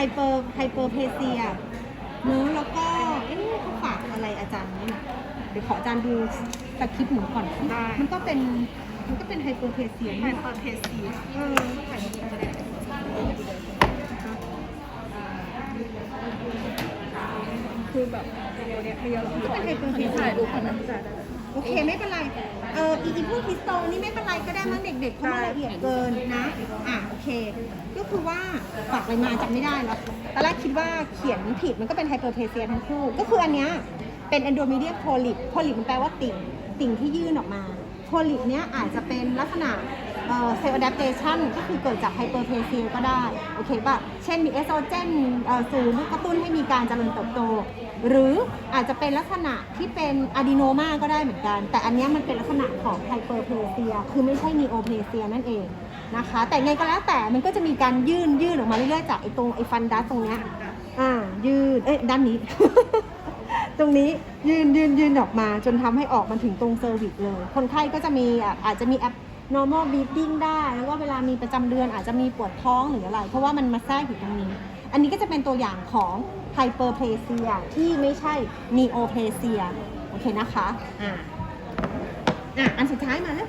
ไฮเปอร์ไฮเปอร์เพเซียเนอะแล้วก็เอ๊ะเขาฝากอะไรอาจารย์นี่นะเดี๋ยวขออาจารย์ดูสคริปต์หนูก่อน ได้ มันก็เป็นมันก็เป็นไฮเปอร์เพเซียไฮนี่เปอร์เพสซี เออคือแบบเดี๋ยวเนี้ยเรียวก็เป็นไฮเปอร์เพเซีถ่ายยรูปคนนั้นจ่ายได้โอเคไม่เป็นไร เอออีอีพวกฮิสโตนี่ไม่เป็นไรก็ได้มั้งเด็กๆเพราะมันละเอียดเกินนะ อะโอเคก็ คือว่าฝากไปมาจำไม่ได้แล้วตอนแรกคิดว่าเขียนผิดมันก็เป็นไฮเปอร์เพเซียทั้งคู่ ก็คืออันเนี้ยเป็น endometrium polyp polyp มันแปลว่าติ่งติ่งที่ยื่นออกมา polyp เนี้ยอาจจะเป็นลักษณะเอ่อ cell adaptation ก็คือเกิดจากไฮเปอร์เพเซียก็ได้ โอเคป่ะ เช่นมีเอสโตรเจนเอ่อสูงกระตุ้นให้มีการเจริญเติบโต หรืออาจจะเป็นลักษณะที่เป็นอะดีโนมาก็ได้เหมือนกัน แต่อันเนี้ยมันเป็นลักษณะของไฮเปอร์เพเซีย คือไม่ใช่นีโอเพเซียนั่นเองนะคะ แต่ไงก็แล้วแต่มันก็จะมีการยื่นยื่นออกมาเรื่อยๆจากไอ้ตรงไอ้ฟันดัสตรงเนี้ยอ่ายืดเอ้ยด้านนี้ ตรงนี้ยืนยืนยืนออกมาจนทำให้ออกมาถึงตรงเซอร์วิสเลย คนไข้ก็จะมีอะอาจจะมีแอป normal bleeding ได้ แล้วก็เวลามีประจำเดือนอาจจะมีปวดท้องหรืออะไร เพราะว่ามันมาแทรกอยู่ตรงนี้ อันนี้ก็จะเป็นตัวอย่างของ hyperplasia ที่ไม่ใช่ neoplasia โอเคนะคะ อ่าอะอันสุดท้ายมาแล้ว